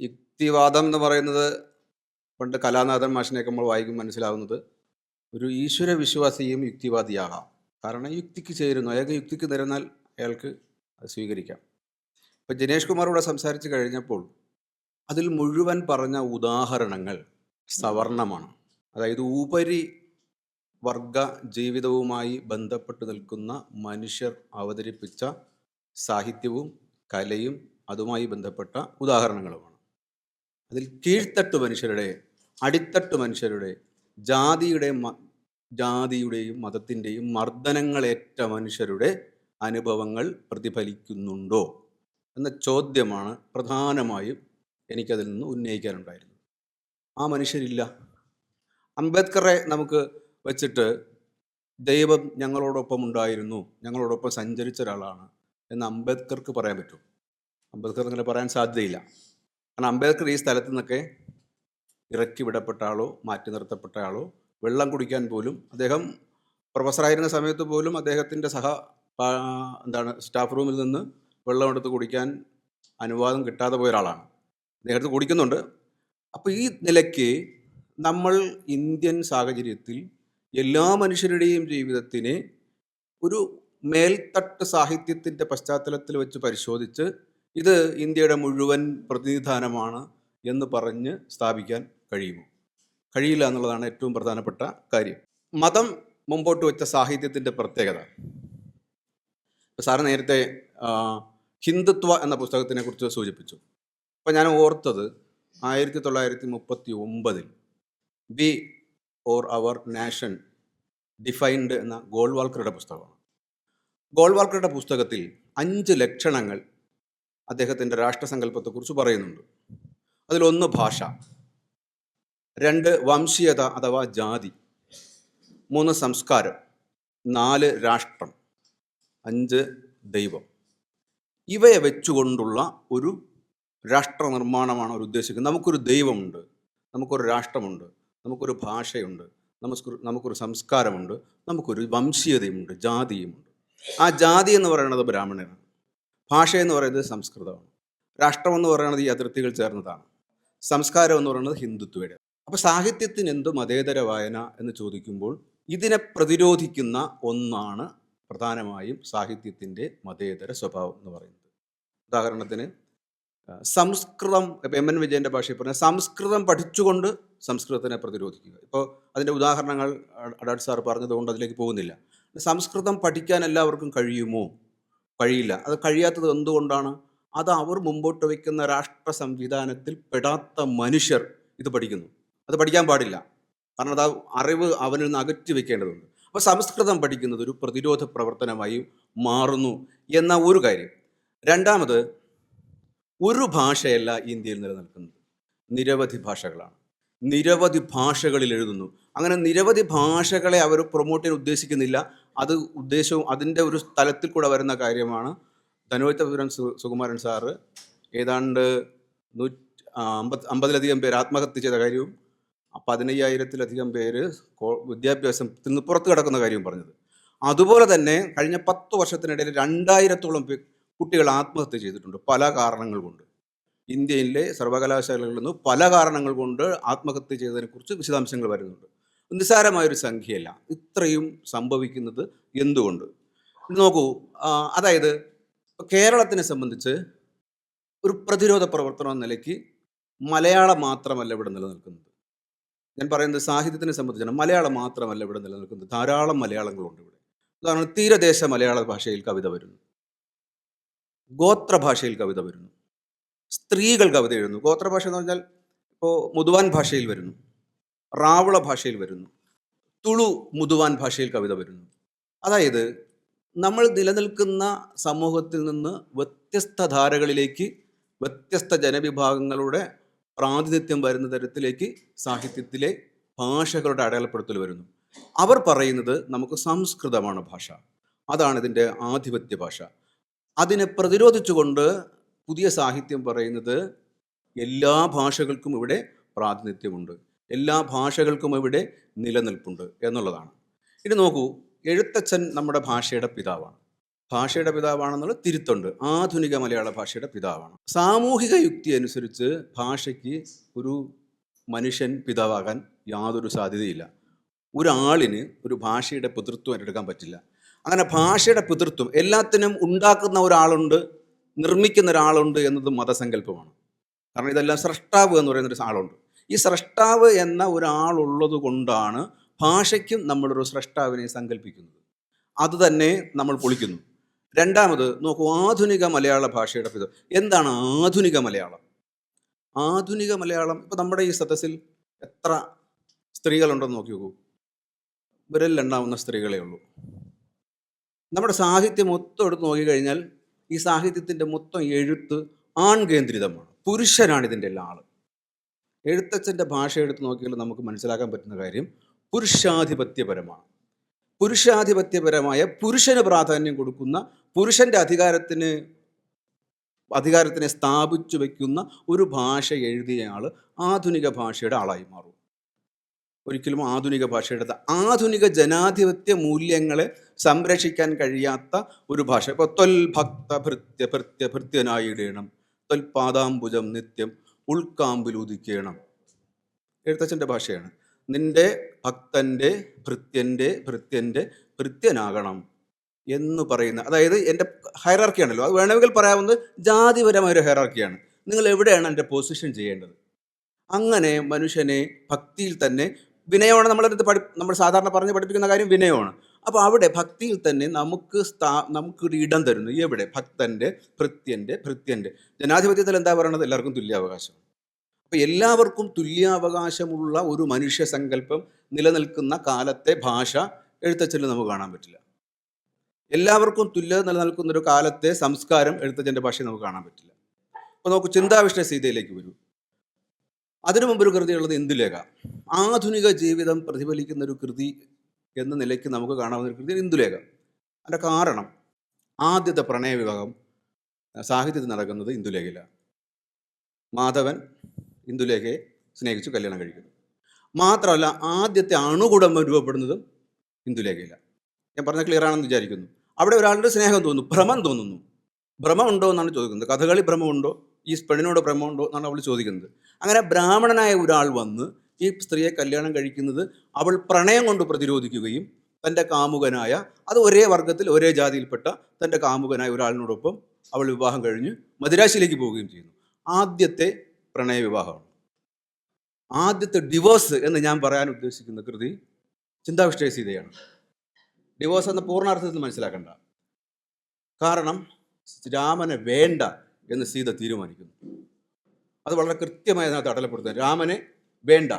യുക്തിവാദം എന്ന് പറയുന്നത് പണ്ട് കലാനാഥൻ മാഷിനെയൊക്കെ നമ്മൾ വായിക്കും മനസ്സിലാവുന്നത് ഒരു ഈശ്വര വിശ്വാസിയും യുക്തിവാദിയാകാം. കാരണം യുക്തിക്ക് ചേരുന്നു. അയാൾക്ക് യുക്തിക്ക് നിരന്നാൽ അയാൾക്ക് അത് സ്വീകരിക്കാം. ഇപ്പം ജനേഷ് ഇവിടെ സംസാരിച്ച് കഴിഞ്ഞപ്പോൾ അതിൽ മുഴുവൻ പറഞ്ഞ ഉദാഹരണങ്ങൾ സവർണമാണ്. അതായത് ഉപരി വർഗ ജീവിതവുമായി ബന്ധപ്പെട്ട് നിൽക്കുന്ന മനുഷ്യർ അവതരിപ്പിച്ച സാഹിത്യവും കലയും അതുമായി ബന്ധപ്പെട്ട ഉദാഹരണങ്ങളുമാണ്. അതിൽ കീഴ്ത്തട്ട് മനുഷ്യരുടെ അടിത്തട്ട് മനുഷ്യരുടെ ജാതിയുടെ ജാതിയുടെയും മതത്തിന്റെയും മർദ്ദനങ്ങളേറ്റ മനുഷ്യരുടെ അനുഭവങ്ങൾ പ്രതിഫലിക്കുന്നുണ്ടോ എന്ന ചോദ്യമാണ് പ്രധാനമായും എനിക്കതിൽ നിന്ന് ഉന്നയിക്കാനുണ്ടായിരുന്നത്. ആ മനുഷ്യരില്ല. അംബേദ്കറെ നമുക്ക് വച്ചിട്ട് ദൈവം ഞങ്ങളോടൊപ്പം ഉണ്ടായിരുന്നു ഞങ്ങളോടൊപ്പം സഞ്ചരിച്ച ഒരാളാണ് എന്ന് അംബേദ്കർക്ക് പറയാൻ പറ്റും അംബേദ്കർ അങ്ങനെ പറയാൻ സാധ്യതയില്ല. കാരണം അംബേദ്കർ ഈ സ്ഥലത്ത് നിന്നൊക്കെ ഇറക്കി വിടപ്പെട്ട ആളോ മാറ്റി നിർത്തപ്പെട്ട ആളോ വെള്ളം കുടിക്കാൻ പോലും അദ്ദേഹം പ്രൊഫസറായിരുന്ന സമയത്ത് പോലും അദ്ദേഹത്തിന്റെ സഹ എന്താണ് സ്റ്റാഫ് റൂമിൽ നിന്ന് വെള്ളം എടുത്ത് കുടിക്കാൻ അനുവാദം കിട്ടാതെ പോയ ഒരാളാണ്. അദ്ദേഹത്തെ കുടിക്കുന്നുണ്ട്. അപ്പോൾ ഈ നിലയ്ക്ക് നമ്മൾ ഇന്ത്യൻ സാഹചര്യത്തിൽ എല്ലാ മനുഷ്യരുടെയും ജീവിതത്തിനെ ഒരു മേൽത്തട്ട് സാഹിത്യത്തിന്റെ പശ്ചാത്തലത്തിൽ വെച്ച് പരിശോധിച്ച് ഇത് ഇന്ത്യയുടെ മുഴുവൻ പ്രതിനിധാനമാണ് എന്ന് പറഞ്ഞ് സ്ഥാപിക്കാൻ കഴിയുമോ? കഴിയില്ല എന്നുള്ളതാണ് ഏറ്റവും പ്രധാനപ്പെട്ട കാര്യം. മതം മുമ്പോട്ട് വെച്ച സാഹിത്യത്തിന്റെ പ്രത്യേകത. സാറ് നേരത്തെ ഹിന്ദുത്വ എന്ന പുസ്തകത്തിനെ കുറിച്ച് സൂചിപ്പിച്ചു. അപ്പോൾ ഞാൻ ഓർത്തത് ആയിരത്തി തൊള്ളായിരത്തി മുപ്പത്തി ഒമ്പതിൽ we or our nation defined എന്ന ഗോൾവാൾക്കറുടെ പുസ്തകമാണ്. ഗോൾവാൾക്കറുടെ പുസ്തകത്തിൽ അഞ്ച് ലക്ഷണങ്ങൾ അദ്ദേഹത്തിന്റെ രാഷ്ട്രസങ്കല്പത്തെക്കുറിച്ച് പറയുന്നുണ്ട്. അതിലൊന്ന് ഭാഷ. രണ്ട് വംശീയത അഥവാ ജാതി. മൂന്ന് സംസ്കാരം. നാല് രാഷ്ട്രം. അഞ്ച് ദൈവം. ഇവയെ വെച്ചുകൊണ്ടുള്ള ഒരു രാഷ്ട്ര നിർമ്മാണമാണ് അവർ ഉദ്ദേശിക്കുന്നത്. നമുക്കൊരു ദൈവമുണ്ട്. നമുക്കൊരു രാഷ്ട്രമുണ്ട്. നമുക്കൊരു ഭാഷയുണ്ട്. നമുക്ക് നമുക്കൊരു സംസ്കാരമുണ്ട്. നമുക്കൊരു വംശീയതയുമുണ്ട്. ജാതിയുമുണ്ട്. ആ ജാതി എന്ന് പറയുന്നത് ബ്രാഹ്മണനാണ് ഭാഷ എന്ന് പറയുന്നത് സംസ്കൃതമാണ്. രാഷ്ട്രം എന്ന് പറയുന്നത് ഈ അതിർത്തികൾ ചേർന്നതാണ്. സംസ്കാരം എന്ന് പറയുന്നത് ഹിന്ദുത്വയുടെ. അപ്പോൾ സാഹിത്യത്തിന് എന്ത് മതേതര വായന എന്ന് ചോദിക്കുമ്പോൾ ഇതിനെ പ്രതിരോധിക്കുന്ന ഒന്നാണ് പ്രധാനമായും സാഹിത്യത്തിന്റെ മതേതര സ്വഭാവം എന്ന് പറയുന്നത്. ഉദാഹരണത്തിന് സംസ്കൃതം ഇപ്പം എം എൻ വിജയന്റെ ഭാഷയിൽ പറഞ്ഞ സംസ്കൃതം പഠിച്ചുകൊണ്ട് സംസ്കൃതത്തിനെ പ്രതിരോധിക്കുക. ഇപ്പോൾ അതിന്റെ ഉദാഹരണങ്ങൾ അഡാഡ് സാർ പറഞ്ഞതുകൊണ്ട് അതിലേക്ക് പോകുന്നില്ല. സംസ്കൃതം പഠിക്കാൻ എല്ലാവർക്കും കഴിയുമോ? കഴിയില്ല. അത് കഴിയാത്തത് എന്തുകൊണ്ടാണ്? അത് അവർ മുമ്പോട്ട് വയ്ക്കുന്ന രാഷ്ട്ര സംവിധാനത്തിൽ പെടാത്ത മനുഷ്യർ ഇത് പഠിക്കുന്നു. അത് പഠിക്കാൻ പാടില്ല. കാരണം അത് അറിവ് അവനിൽ നിന്ന് അകറ്റി വെക്കേണ്ടതുണ്ട് അപ്പോൾ സംസ്കൃതം പഠിക്കുന്നത് ഒരു പ്രതിരോധ പ്രവർത്തനമായി മാറുന്നു എന്ന ഒരു കാര്യം. രണ്ടാമത് ഒരു ഭാഷയല്ല ഇന്ത്യയിൽ നിലനിൽക്കുന്നത്. നിരവധി ഭാഷകളാണ്. നിരവധി ഭാഷകളിൽ എഴുതുന്നു. അങ്ങനെ നിരവധി ഭാഷകളെ അവർ പ്രൊമോട്ട് ചെയ്യാൻ ഉദ്ദേശിക്കുന്നില്ല. അത് ഉദ്ദേശവും അതിന്റെ ഒരു തലത്തിൽ കൂടെ വരുന്ന കാര്യമാണ്. ധനുവത്തപുരം സുകുമാരൻ സാറ് ഏതാണ്ട് നൂറ്റി അമ്പത് അമ്പതിലധികം പേര് ആത്മഹത്യ ചെയ്ത കാര്യവും പതിനയ്യായിരത്തിലധികം പേര് വിദ്യാഭ്യാസം നിന്ന് പുറത്ത് കിടക്കുന്ന കാര്യവും പറഞ്ഞത്. അതുപോലെ തന്നെ കഴിഞ്ഞ പത്ത് വർഷത്തിനിടയിൽ രണ്ടായിരത്തോളം കുട്ടികൾ ആത്മഹത്യ ചെയ്തിട്ടുണ്ട് പല കാരണങ്ങൾ കൊണ്ട്. ഇന്ത്യയിലെ സർവകലാശാലകളിൽ നിന്ന് പല കാരണങ്ങൾ കൊണ്ട് ആത്മഹത്യ ചെയ്തതിനെക്കുറിച്ച് വിശദാംശങ്ങൾ വരുന്നുണ്ട്. നിസ്സാരമായൊരു സംഖ്യയല്ല. ഇത്രയും സംഭവിക്കുന്നത് എന്തുകൊണ്ട്? നോക്കൂ അതായത് കേരളത്തിനെ സംബന്ധിച്ച് ഒരു പ്രതിരോധ പ്രവർത്തനം എന്ന നിലയ്ക്ക് മലയാളം മാത്രമല്ല ഇവിടെ നിലനിൽക്കുന്നത്. ഞാൻ പറയുന്നത് സാഹിത്യത്തിനെ സംബന്ധിച്ചാണ്. മലയാളം മാത്രമല്ല ഇവിടെ നിലനിൽക്കുന്നത്. ധാരാളം മലയാളങ്ങളുണ്ട് ഇവിടെ. ഉദാഹരണം തീരദേശ മലയാള ഭാഷയിൽ കവിത വരുന്നു. ഗോത്രഭാഷയിൽ കവിത വരുന്നു. സ്ത്രീകൾ കവിത എഴുതുന്നു. ഗോത്രഭാഷ എന്ന് പറഞ്ഞാൽ ഇപ്പോൾ മുതുവാൻ ഭാഷയിൽ വരുന്നു. റാവുള ഭാഷയിൽ വരുന്നു. തുളു മുതുവാൻ ഭാഷയിൽ കവിത വരുന്നു. അതായത് നമ്മൾ നിലനിൽക്കുന്ന സമൂഹത്തിൽ നിന്ന് വ്യത്യസ്ത ധാരകളിലേക്ക് വ്യത്യസ്ത ജനവിഭാഗങ്ങളുടെ പ്രാതിനിധ്യം വരുന്ന തരത്തിലേക്ക് സാഹിത്യത്തിലെ ഭാഷകളുടെ അടയാളപ്പെടുത്തൽ വരുന്നു. അവർ പറയുന്നത് നമുക്ക് സംസ്കൃതമാണ് ഭാഷ. അതാണ് ഇതിന്റെ ആധിപത്യ ഭാഷ. അതിനെ പ്രതിരോധിച്ചുകൊണ്ട് പുതിയ സാഹിത്യം പറയുന്നത് എല്ലാ ഭാഷകൾക്കും ഇവിടെ പ്രാതിനിധ്യമുണ്ട്. എല്ലാ ഭാഷകൾക്കും ഇവിടെ നിലനിൽപ്പുണ്ട് എന്നുള്ളതാണ്. ഇനി നോക്കൂ എഴുത്തച്ഛൻ നമ്മുടെ ഭാഷയുടെ പിതാവാണ്. ഭാഷയുടെ പിതാവാണെന്നുള്ള തിരുത്തുണ്ട്. ആധുനിക മലയാള ഭാഷയുടെ പിതാവാണ്. സാമൂഹിക യുക്തി അനുസരിച്ച് ഭാഷയ്ക്ക് ഒരു മനുഷ്യൻ പിതാവാകാൻ യാതൊരു സാധ്യതയില്ല. ഒരാളിന് ഒരു ഭാഷയുടെ പിതൃത്വം ഏറ്റെടുക്കാൻ പറ്റില്ല. അങ്ങനെ ഭാഷയുടെ പിതൃത്വം എല്ലാത്തിനും ഉണ്ടാക്കുന്ന ഒരാളുണ്ട് നിർമ്മിക്കുന്ന ഒരാളുണ്ട് എന്നത് മതസങ്കല്പമാണ്. കാരണം ഇതെല്ലാം സ്രഷ്ടാവ് എന്ന് പറയുന്ന ഒരു ആളുണ്ട്. ഈ സ്രഷ്ടാവ് എന്ന ഒരാളുള്ളത് കൊണ്ടാണ് ഭാഷയ്ക്കും നമ്മളൊരു സ്രഷ്ടാവിനെ സങ്കല്പിക്കുന്നത് അത് തന്നെ നമ്മൾ പൊളിക്കുന്നു. രണ്ടാമത് നോക്കൂ ആധുനിക മലയാള ഭാഷയുടെ പിത എന്താണ് ആധുനിക മലയാളം? ആധുനിക മലയാളം ഇപ്പം നമ്മുടെ ഈ സദസ്സിൽ എത്ര സ്ത്രീകളുണ്ടെന്ന് നോക്കി നോക്കൂ. വിരലിലെണ്ണാവുന്ന സ്ത്രീകളേ ഉള്ളൂ. നമ്മുടെ സാഹിത്യം മൊത്തം എടുത്ത് നോക്കിക്കഴിഞ്ഞാൽ ഈ സാഹിത്യത്തിന്റെ മൊത്തം എഴുത്ത് ആൺകേന്ദ്രിതമാണ് പുരുഷനാണ് ഇതിന്റെ എല്ലാ ആൾ. എഴുത്തച്ഛന്റെ ഭാഷ എടുത്ത് നോക്കിയാൽ നമുക്ക് മനസ്സിലാക്കാൻ പറ്റുന്ന കാര്യം പുരുഷാധിപത്യപരമാണ്. പുരുഷാധിപത്യപരമായ പുരുഷന് പ്രാധാന്യം കൊടുക്കുന്ന പുരുഷന്റെ അധികാരത്തിന് അധികാരത്തിനെ സ്ഥാപിച്ചു വയ്ക്കുന്ന ഒരു ഭാഷ എഴുതിയ ആൾ ആധുനിക ഭാഷയുടെ ആളായി മാറും. ഒരിക്കലും ആധുനിക ഭാഷയുടെ ആധുനിക ജനാധിപത്യ മൂല്യങ്ങളെ സംരക്ഷിക്കാൻ കഴിയാത്ത ഒരു ഭാഷ. ഇപ്പോൾ ത്വൽ ഭക്ത ഭൃത്യ ഭൃത്യ ഭൃത്യനായിടേണം തൊൽപാദാംബുജം നിത്യം ഉൾക്കാമ്പിലുദിക്കേണം എഴുത്തച്ഛന്റെ ഭാഷയാണ്. നിന്റെ ഭക്തന്റെ ഭൃത്യന്റെ ഭൃത്യന്റെ ഭൃത്യനാകണം എന്ന് പറയുന്ന അതായത് എന്റെ ഹൈറാർക്കിയാണല്ലോ അത് വേണമെങ്കിൽ പറയാവുന്നത് ജാതിപരമായ ഒരു ഹൈറാർക്കിയാണ് നിങ്ങൾ എവിടെയാണ് എന്റെ പൊസിഷൻ ചെയ്യേണ്ടത്? അങ്ങനെ മനുഷ്യനെ ഭക്തിയിൽ തന്നെ വിനയമാണ്. നമ്മളടുത്ത് പഠി നമ്മൾ സാധാരണ പറഞ്ഞ് പഠിപ്പിക്കുന്ന കാര്യം വിനയമാണ്. അപ്പോൾ അവിടെ ഭക്തിയിൽ തന്നെ നമുക്ക് സ്ഥാ നമുക്കൊരു ഇടം തരുന്നു. എവിടെ? ഭക്തന്റെ ഭൃത്യന്റെ ഭൃത്യന്റെ ജനാധിപത്യത്തിൽ എന്താ പറയണത്? എല്ലാവർക്കും തുല്യാവകാശം അപ്പോൾ എല്ലാവർക്കും തുല്യാവകാശമുള്ള ഒരു മനുഷ്യ സങ്കല്പം നിലനിൽക്കുന്ന കാലത്തെ ഭാഷ എഴുത്തച്ഛനിൽ നമുക്ക് കാണാൻ പറ്റില്ല. എല്ലാവർക്കും തുല്യത നിലനിൽക്കുന്ന ഒരു കാലത്തെ സംസ്കാരം എഴുത്തച്ഛന്റെ ഭാഷയിൽ നമുക്ക് കാണാൻ പറ്റില്ല. അപ്പോൾ നമുക്ക് ചിന്താവിഷ്ണ സീതയിലേക്ക് വരൂ. അതിനു മുമ്പ് ഒരു കൃതിയുള്ളത് ഇന്ദുലേഖ. ആധുനിക ജീവിതം പ്രതിഫലിക്കുന്ന ഒരു കൃതി എന്ന നിലയ്ക്ക് നമുക്ക് കാണാവുന്ന ഒരു കൃതി ഇന്ദുലേഖ. അതിന്റെ കാരണം ആദ്യത്തെ പ്രണയവിവാഹം സാഹിത്യത്തിൽ നടക്കുന്നത് ഇന്ദുലേഖയിലാണ്. മാധവൻ ഇന്ദുലേഖയെ സ്നേഹിച്ചു കല്യാണം കഴിക്കുന്നു. മാത്രമല്ല ആദ്യത്തെ അണുകുടുംബം രൂപപ്പെടുന്നതും ഇന്ദുലേഖയിലാണ്. ഞാൻ പറഞ്ഞ ക്ലിയർ ആണെന്ന് വിചാരിക്കുന്നു. അവിടെ ഒരാളുടെ സ്നേഹം തോന്നുന്നു ഭ്രമം തോന്നുന്നു. ഭ്രമമുണ്ടോ എന്നാണ് ചോദിക്കുന്നത്. കഥകളി ഭ്രമമുണ്ടോ? ഈ പെണ്ണിനോട് ഭ്രമമുണ്ടോ എന്നാണ് അവൾ ചോദിക്കുന്നത്. അങ്ങനെ ബ്രാഹ്മണനായ ഒരാൾ വന്ന് ഈ സ്ത്രീയെ കല്യാണം കഴിക്കുന്നത് അവൾ പ്രണയം കൊണ്ട് പ്രതിരോധിക്കുകയും തന്റെ കാമുകനായ അത് ഒരേ വർഗത്തിൽ ഒരേ ജാതിയിൽപ്പെട്ട തന്റെ കാമുകനായ ഒരാളിനോടൊപ്പം അവൾ വിവാഹം കഴിഞ്ഞ് മദിരാശിയിലേക്ക് പോവുകയും ചെയ്യുന്നു. ആദ്യത്തെ പ്രണയ വിവാഹമാണ്. ആദ്യത്തെ ഡിവോഴ്സ് എന്ന് ഞാൻ പറയാൻ ഉദ്ദേശിക്കുന്ന കൃതി ചിന്താവിഷ്ടയ സീതയാണ്. ഡിവോഴ്സ് എന്ന പൂർണാർത്ഥത്തിൽ മനസ്സിലാക്കണ്ട. കാരണം രാമനെ വേണ്ട എന്ന് സീത തീരുമാനിക്കുന്നു. അത് വളരെ കൃത്യമായി അതിനകത്ത് അടലപ്പെടുത്തുന്നത് രാമനെ വേണ്ട.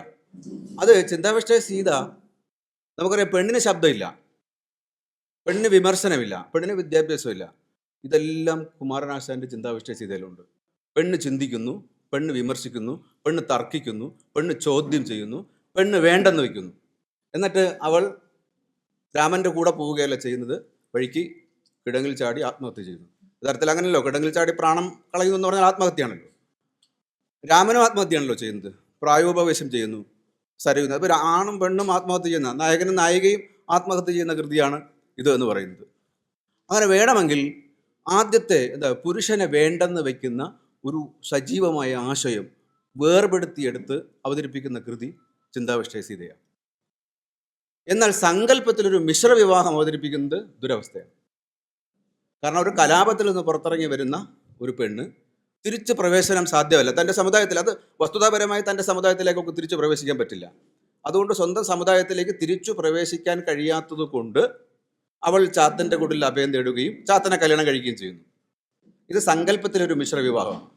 അത് ചിന്താവിഷ്ടയ സീത നമുക്കറിയാം പെണ്ണിന് ശബ്ദമില്ല. പെണ്ണിന് വിമർശനമില്ല. പെണ്ണിന് വിദ്യാഭ്യാസമില്ല. ഇതെല്ലാം കുമാരനാശാന്റെ ചിന്താവിഷ്ട സീതയിലുണ്ട്. പെണ്ണ് ചിന്തിക്കുന്നു പെണ്ണ് വിമർശിക്കുന്നു പെണ്ണ് തർക്കിക്കുന്നു പെണ്ണ് ചോദ്യം ചെയ്യുന്നു പെണ്ണ് വേണ്ടെന്ന് വയ്ക്കുന്നു. എന്നിട്ട് അവൾ രാമന്റെ കൂടെ പോവുകയല്ല ചെയ്യുന്നത്. വഴിക്ക് കിടങ്ങിൽ ചാടി ആത്മഹത്യ ചെയ്യുന്നു. യഥാർത്ഥത്തിൽ അങ്ങനെയല്ലോ. കിടങ്ങിൽ ചാടി പ്രാണം കളയുന്നു എന്ന് പറഞ്ഞാൽ ആത്മഹത്യയാണല്ലോ. രാമനും ആത്മഹത്യയാണല്ലോ ചെയ്യുന്നത്. പ്രായോപവേശം ചെയ്യുന്നു സരയുന്നത് അപ്പോൾ ആണും പെണ്ണും ആത്മഹത്യ ചെയ്യുന്ന നായകനും നായികയും ആത്മഹത്യ ചെയ്യുന്ന കൃതിയാണ് ഇത് എന്ന് പറയുന്നത്. അങ്ങനെ വേണമെങ്കിൽ ആദ്യത്തെ എന്താ പുരുഷനെ വേണ്ടെന്ന് വയ്ക്കുന്ന ഒരു സജീവമായ ആശയം വേർപെടുത്തിയെടുത്ത് അവതരിപ്പിക്കുന്ന കൃതി ചിന്താവിഷ്ടയ സീതയാണ്. എന്നാൽ സങ്കല്പത്തിലൊരു മിശ്ര വിവാഹം അവതരിപ്പിക്കുന്നത് ദുരവസ്ഥയാണ്. കാരണം ഒരു കലാപത്തിൽ നിന്ന് പുറത്തിറങ്ങി വരുന്ന ഒരു പെണ്ണ് തിരിച്ച് പ്രവേശനം സാധ്യമല്ല. തന്റെ സമുദായത്തിൽ അത് വസ്തുതാപരമായി തന്റെ സമുദായത്തിലേക്കൊക്കെ തിരിച്ചു പ്രവേശിക്കാൻ പറ്റില്ല. അതുകൊണ്ട് സ്വന്തം സമുദായത്തിലേക്ക് തിരിച്ചു പ്രവേശിക്കാൻ കഴിയാത്തത് കൊണ്ട് അവൾ ചാത്തന്റെ കുടിൽ അഭയം തേടുകയും ചാത്തനെ കല്യാണം കഴിക്കുകയും ചെയ്യുന്നു. ഇത് സങ്കല്പത്തിലൊരു മിശ്ര വിവാഹമാണ്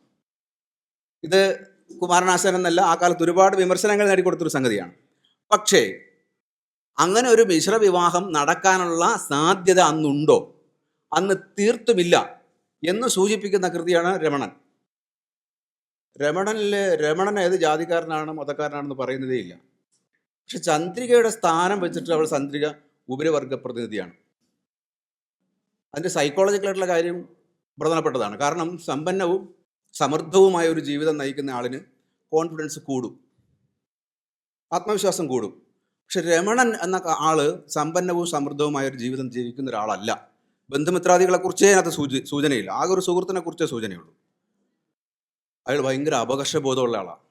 ഇത് കുമാരനാശാൻ എന്നല്ല ആ കാലത്ത് ഒരുപാട് വിമർശനങ്ങൾ നേടിക്കൊടുത്തൊരു സംഗതിയാണ്. പക്ഷേ അങ്ങനെ ഒരു മിശ്ര വിവാഹം നടക്കാനുള്ള സാധ്യത അന്നുണ്ടോ? അന്ന് തീർത്തുമില്ല എന്ന് സൂചിപ്പിക്കുന്ന കൃതിയാണ് രമണൻ. രമണനിലെ രമണൻ ഏത് ജാതിക്കാരനാണ് മതക്കാരനാണെന്ന് പറയുന്നതേ ഇല്ല. പക്ഷെ ചന്ദ്രികയുടെ സ്ഥാനം വെച്ചിട്ട് അവൾ ചന്ദ്രിക ഉപരിവർഗ പ്രതിനിധിയാണ് അതിന്റെ സൈക്കോളജിക്കലായിട്ടുള്ള കാര്യം പ്രധാനപ്പെട്ടതാണ്. കാരണം സമ്പന്നവും സമൃദ്ധവുമായ ഒരു ജീവിതം നയിക്കുന്ന ആളിന് കോൺഫിഡൻസ് കൂടും. ആത്മവിശ്വാസം കൂടും. പക്ഷെ രമണൻ എന്ന ആൾ സമ്പന്നവും സമൃദ്ധവുമായ ഒരു ജീവിതം ജീവിക്കുന്ന ഒരാളല്ല. ബന്ധുമിത്രാദികളെ കുറിച്ചേ അതിനകത്ത് സൂചി സൂചനയില്ല. ആകെ ഒരു സുഹൃത്തിനെ കുറിച്ചേ സൂചനയുള്ളൂ. അയാൾ ഭയങ്കര അപകർഷബോധമുള്ള ആളാണ്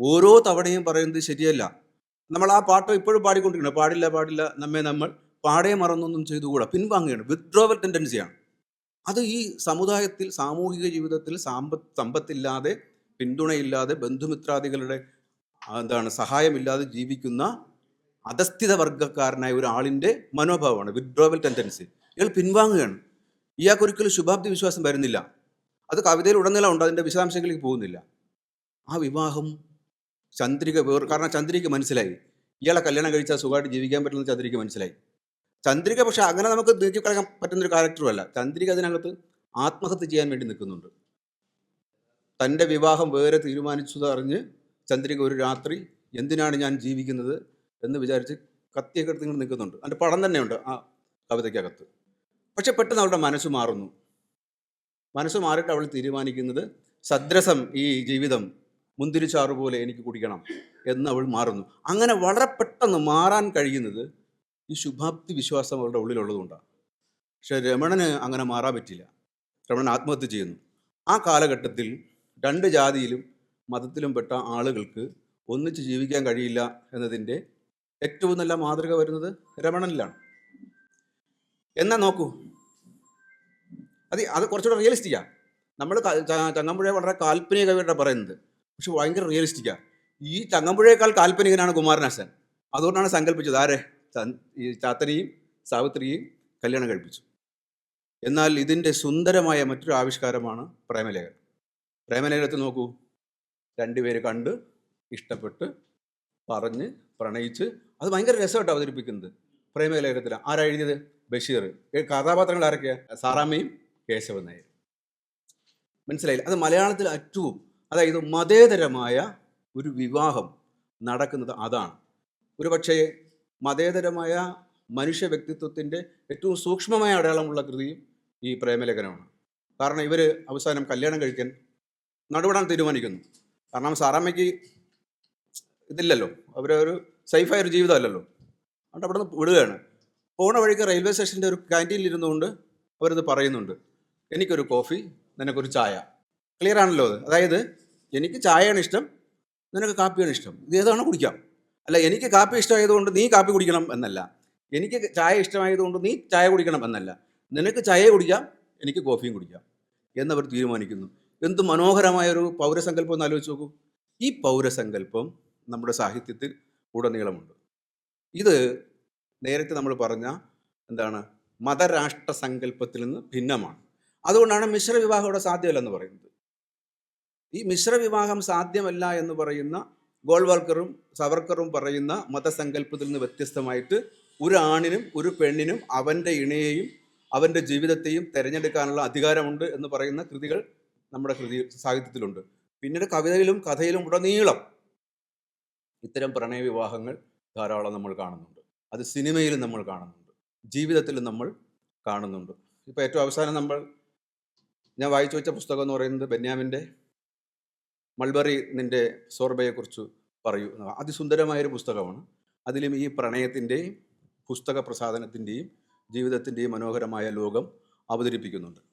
ഓരോ തവണയും പറയുന്നത് ശരിയല്ല. നമ്മൾ ആ പാട്ട് ഇപ്പോഴും പാടിക്കൊണ്ടിരിക്കണം പാടില്ല പാടില്ല നമ്മെ നമ്മൾ പാടേ മറന്നൊന്നും ചെയ്തുകൂടാ. പിൻവാങ്ങുകയാണ്. വിത്ഡ്രോവൽ ടെൻഡൻസിയാണ് അത് ഈ സമുദായത്തിൽ സാമൂഹിക ജീവിതത്തിൽ സാമ്പത്ത് സമ്പത്തില്ലാതെ പിന്തുണയില്ലാതെ ബന്ധുമിത്രാദികളുടെ എന്താണ് സഹായമില്ലാതെ ജീവിക്കുന്ന അധസ്ഥിത വർഗക്കാരനായ ഒരാളിന്റെ മനോഭാവമാണ് വിത്ഡ്രോവൽ ടെൻഡൻസി ഇയാൾ പിൻവാങ്ങുകയാണ്. ഇയാൾക്കൊരിക്കലും ശുഭാപ്തി വിശ്വാസം വരുന്നില്ല. അത് കവിതയിൽ ഉടനീളം ഉണ്ട് അതിന്റെ വിശദാംശങ്ങളിലേക്ക് പോകുന്നില്ല. ആ വിവാഹം ചന്ദ്രിക വേർ കാരണം ചന്ദ്രിക മനസ്സിലായി. ഇയാളെ കല്യാണം കഴിച്ചാൽ സുഖമായിട്ട് ജീവിക്കാൻ പറ്റുന്ന ചന്ദ്രിക മനസ്സിലായി. ചന്ദ്രിക പക്ഷേ അങ്ങനെ നമുക്ക് നീക്കിക്കളയാൻ പറ്റുന്നൊരു ക്യാരക്ടറുമല്ല ചന്ദ്രിക അതിനകത്ത് ആത്മഹത്യ ചെയ്യാൻ വേണ്ടി നിൽക്കുന്നുണ്ട്. തന്റെ വിവാഹം വേറെ തീരുമാനിച്ചത് അറിഞ്ഞ് ചന്ദ്രിക ഒരു രാത്രി എന്തിനാണ് ഞാൻ ജീവിക്കുന്നത് എന്ന് വിചാരിച്ച് കത്തിയൊക്കെ എടുത്ത് നിൽക്കുന്നുണ്ട്. അതിന്റെ പടം തന്നെയുണ്ട് ആ കവിതയ്ക്കകത്ത്. പക്ഷെ പെട്ടെന്ന് അവരുടെ മനസ്സ് മാറുന്നു. മനസ്സ് മാറിയിട്ട് അവൾ തീരുമാനിക്കുന്നത് സദ്രസം ഈ ജീവിതം മുന്തിരിച്ചാറ് പോലെ എനിക്ക് കുടിക്കണം എന്ന് അവൾ മാറുന്നു. അങ്ങനെ വളരെ പെട്ടെന്ന് മാറാൻ കഴിയുന്നത് ഈ ശുഭാപ്തി വിശ്വാസം അവരുടെ ഉള്ളിലുള്ളതുകൊണ്ടാണ്. പക്ഷെ രമണന് അങ്ങനെ മാറാൻ പറ്റില്ല. രമണൻ ആത്മഹത്യ ചെയ്യുന്നു. ആ കാലഘട്ടത്തിൽ രണ്ട് ജാതിയിലും മതത്തിലും പെട്ട ആളുകൾക്ക് ഒന്നിച്ച് ജീവിക്കാൻ കഴിയില്ല എന്നതിന്റെ ഏറ്റവും നല്ല മാതൃക വരുന്നത് രമണനിലാണ്. എന്നാ നോക്കൂ. അത് അത് കുറച്ചുകൂടെ റിയലിസ്റ്റിക്കാണ് നമ്മൾ ചങ്ങമ്പുഴയെ വളരെ കാൽപ്പനിക കവിയുടെ പറയുന്നത്. പക്ഷെ ഭയങ്കര റിയലിസ്റ്റിക്കാണ് ഈ ചങ്ങമ്പുഴയേക്കാൾ കാൽപ്പനികനാണ് കുമാരനാശൻ അതുകൊണ്ടാണ് സങ്കല്പിച്ചത്. ആരെ? ഈ ചാത്തനെയും സാവിത്രിയെയും കല്യാണം കഴിപ്പിച്ചു. എന്നാൽ ഇതിന്റെ സുന്ദരമായ മറ്റൊരു ആവിഷ്കാരമാണ് പ്രേമലേഖനം. പ്രേമലേഖനത്തിൽ നോക്കൂ. രണ്ടുപേര് കണ്ട് ഇഷ്ടപ്പെട്ട് പറഞ്ഞ് പ്രണയിച്ച് അത് ഭയങ്കര രസമായിട്ട് അവതരിപ്പിക്കുന്നത്. പ്രേമലേഖനത്തിൽ ആരാ എഴുതിയത്? ബഷീർ. കഥാപാത്രങ്ങൾ ആരൊക്കെയാണ് സാറാമ്മയും കേശവൻ നായർ മനസ്സിലായില്ല? അത് മലയാളത്തിൽ ഏറ്റവും അതായത് മതേതരമായ ഒരു വിവാഹം നടക്കുന്നത് അതാണ്. ഒരു പക്ഷേ മതേതരമായ മനുഷ്യ വ്യക്തിത്വത്തിന്റെ ഏറ്റവും സൂക്ഷ്മമായ അടയാളമുള്ള കൃതിയും ഈ പ്രേമലേഖനമാണ്. കാരണം ഇവർ അവസാനം കല്യാണം കഴിക്കാൻ നടുവിടാൻ തീരുമാനിക്കുന്നു കാരണം സാറാമ്മയ്ക്ക് ഇതില്ലല്ലോ. അവരൊരു സേഫായ ഒരു ജീവിതമല്ലല്ലോ. അതുകൊണ്ട് അവിടെ നിന്ന് വിടുകയാണ്. പോണ വഴിക്ക് റെയിൽവേ സ്റ്റേഷന്റെ ഒരു ക്യാന്റീനിൽ ഇരുന്നുകൊണ്ട് അവരത് പറയുന്നുണ്ട്. എനിക്കൊരു കോഫി നിനക്കൊരു ചായ. ക്ലിയർ ആണല്ലോ അത്? അതായത് എനിക്ക് ചായയാണ് ഇഷ്ടം നിനക്ക് കാപ്പിയാണ് ഇഷ്ടം. ഇത് ഏതാണ് കുടിക്കാം. അല്ല എനിക്ക് കാപ്പി ഇഷ്ടമായതുകൊണ്ട് നീ കാപ്പി കുടിക്കണം എന്നല്ല. എനിക്ക് ചായ ഇഷ്ടമായതുകൊണ്ട് നീ ചായ കുടിക്കണം എന്നല്ല. നിനക്ക് ചായ കുടിക്കാം എനിക്ക് കോഫിയും കുടിക്കാം എന്നവർ തീരുമാനിക്കുന്നു. എന്ത് മനോഹരമായ ഒരു പൗരസങ്കല്പം ഒന്ന് ആലോചിച്ച് നോക്കൂ. ഈ പൗരസങ്കല്പം നമ്മുടെ സാഹിത്യത്തിൽ ഉടനീളമുണ്ട്. ഇത് നേരത്തെ നമ്മൾ പറഞ്ഞ എന്താണ്? മതരാഷ്ട്ര സങ്കല്പത്തിൽ നിന്ന് ഭിന്നമാണ്. അതുകൊണ്ടാണ് മിശ്ര വിവാഹം ഇവിടെ സാധ്യമല്ലെന്ന് പറയുന്നത്. ഈ മിശ്ര വിവാഹം സാധ്യമല്ല എന്ന് പറയുന്ന ഗോൾവാൾക്കറും സവർക്കറും പറയുന്ന മതസങ്കല്പത്തിൽ നിന്ന് വ്യത്യസ്തമായിട്ട് ഒരു ആണിനും ഒരു പെണ്ണിനും അവന്റെ ഇണയെയും അവന്റെ ജീവിതത്തെയും തിരഞ്ഞെടുക്കാനുള്ള അധികാരമുണ്ട് എന്ന് പറയുന്ന കൃതികൾ നമ്മുടെ കൃതി സാഹിത്യത്തിലുണ്ട്. പിന്നീട് കവിതയിലും കഥയിലും ഉടനീളം ഇത്തരം പ്രണയ വിവാഹങ്ങൾ ധാരാളം നമ്മൾ കാണുന്നുണ്ട്. അത് സിനിമയിലും നമ്മൾ കാണുന്നുണ്ട്. ജീവിതത്തിലും നമ്മൾ കാണുന്നുണ്ട്. ഇപ്പോൾ ഏറ്റവും അവസാനം നമ്മൾ ഞാൻ വായിച്ചു വെച്ച പുസ്തകം എന്ന് പറയുന്നത് ബെന്യാമിന്റെ മൾബറി നിന്റെ സോർബയെക്കുറിച്ച് പറയൂ അതിസുന്ദരമായൊരു പുസ്തകമാണ്. അതിലും ഈ പ്രണയത്തിന്റെയും പുസ്തക പ്രസാധനത്തിന്റെയും ജീവിതത്തിന്റെയും മനോഹരമായ ലോകം അവതരിപ്പിക്കുന്നുണ്ട്.